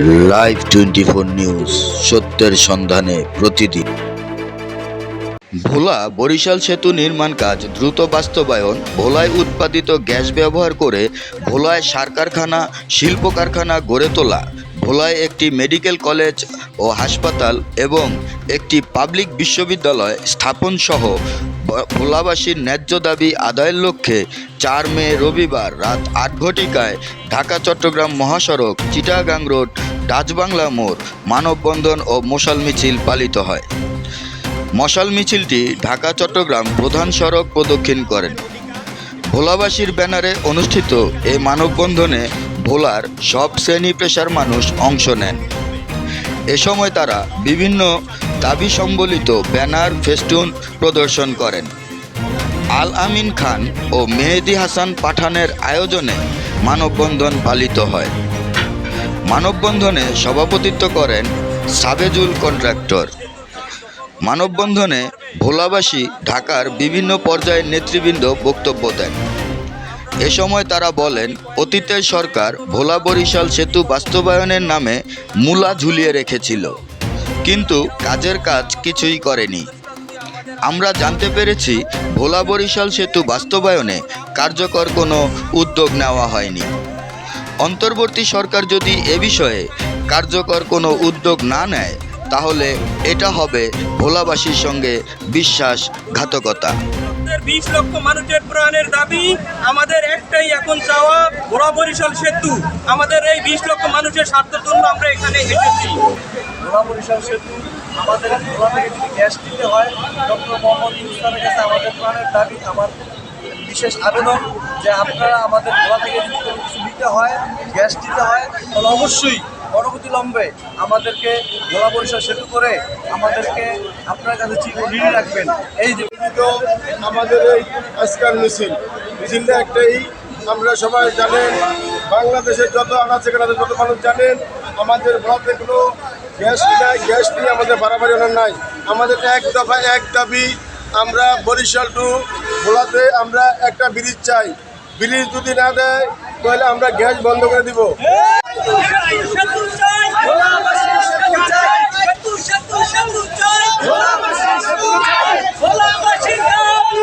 Live twenty four news সত্যের সন্ধানে প্রতিদিন। ভোলা বরিশাল সেতু নির্মাণ কাজ দ্রুত বাস্তবায়ন, ভোলায় উৎপাদিত গ্যাস ব্যবহার করে ভোলায় সার কারখানা, শিল্প কারখানা গড়ে তোলা। ভোলায় একটি মেডিকেল কলেজ ও হাসপাতাল এবং একটি পাবলিক বিশ্ববিদ্যালয় স্থাপন সহ ভোলাবাসীর ন্যায্য দাবি আদায়ের লক্ষ্যে চার মে রবিবার রাত আট ঘটিকায় ঢাকা, চট্টগ্রাম মহাসড়ক, চিটাগাং রোড, ডাচবাংলা মোড়, মানববন্ধন ও মশাল মিছিল পালিত হয়। মশাল মিছিলটি ঢাকা, চট্টগ্রাম প্রধান সড়ক প্রদক্ষিণ করেন। ভোলাবাসীর ব্যানারে অনুষ্ঠিত এই মানববন্ধনে ভোলার সব শ্রেণি পেশার মানুষ অংশ নেন। এ সময় তারা বিভিন্ন দাবি সম্বলিত ব্যানার, ফেস্টুন প্রদর্শন করেন। আল আমিন খান ও মেহেদি হাসান পাঠানের আয়োজনে মানববন্ধন পালিত হয়। মানববন্ধনে সভাপতিত্ব করেন সাবেজুল কন্ট্রাক্টর। মানববন্ধনে ভোলাবাসী ঢাকার বিভিন্ন পর্যায়ের নেতৃবৃন্দ বক্তব্য দেন। এ সময় তারা বলেন, অতীতের সরকার ভোলা বরিশাল সেতু বাস্তবায়নের নামে মূলা ঝুলিয়ে রেখেছিল, কিন্তু কাজের কাজ কিছুই করেনি। আমরা জানতে পেরেছি ভোলা বরিশাল সেতু বাস্তবায়নে কার্যকর কোনো উদ্যোগ নেওয়া হয়নি। অন্তর্বর্তী সরকার যদি এ বিষয়ে কার্যকর কোনো উদ্যোগ না নেয়, তাহলে এটা হবে ভোলাবাসীর সঙ্গে বিশ্বাসঘাতকতা। আমাদের বিশ লক্ষ মানুষের প্রাণের দাবি, আমাদের একটাই এখন চাওয়া, ভোলা বরিশাল সেতু। আমাদের এই বিশ লক্ষ মানুষের স্বার্থের জন্য আমরা এখানে এসেছি। বরিশাল সেতু, আমাদের ভোলা থেকে যদি গ্যাস দিতে হয় আমাদের প্রাণের দাবি, আমার বিশেষ আবেদন যে আপনারা আমাদের ভোলা থেকে কিছু নিতে হয়, গ্যাস দিতে হয়, তাহলে অবশ্যই পরবর্তীলম্বে আমাদেরকে ভোলা বরিশাল সেতু করে আমাদেরকে আপনার কাছে ঋণ রাখবেন। এই যে আমাদের এই আজকাল মিছিল মিছিলটা একটাই আমরা সবাই জানেন বাংলাদেশের যত আনাচে কানাচে যত মানুষ জানেন আমাদের ভারতে কোনো গ্যাস নাই গ্যাস নিয়ে আমাদের বাড়াবাড়ি অনেক নাই। আমাদের এক দফা এক দাবি আমরা বরিশাল টু ভোলাতে আমরা একটা ব্রিজ চাই। ব্রিজ যদি না দেয় তাহলে আমরা গ্যাস বন্ধ করে দিব সেতু চাই ভোলাবাসীর সেতু চাই সেতু সেতু সেতু চাই ভোলাবাসীর সেতু চাই ভোলাবাসীর দাবি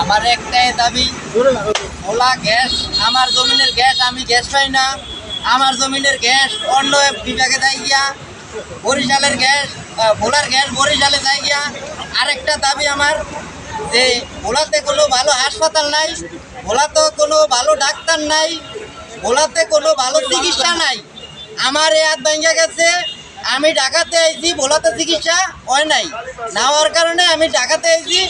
আমার একটাই দাবি ওলা গ্যাস আমার জমিনের গ্যাস আমি গ্যাস পাই না। আমার জমিনের গ্যাস, অন্য বিভাগে দেয় গিয়া, বরিশালের গ্যাস ভোলার গ্যাস, বরিশালে যায় গিয়া, আরেকটা দাবি আমার যে ভোলাতে কোনো ভালো হাসপাতাল নাই, ভোলাতে কোনো ভালো ডাক্তার নাই, ভোলাতে কোনো ভালো চিকিৎসা নাই। আমার এই হাত ভেঙে গেছে, আমি ঢাকাতে আইছি, ভোলাতে চিকিৎসা হয় নাই। না হওয়ার কারণে আমি ঢাকাতে আইছি,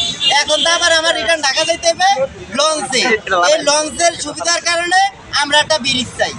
এখন তো আবার আমার রিটার্ন ঢাকা যাইতে হবে, লঞ্চে। এই লঞ্চের সুবিধার কারণে আমরা একটা ব্রিজ চাই।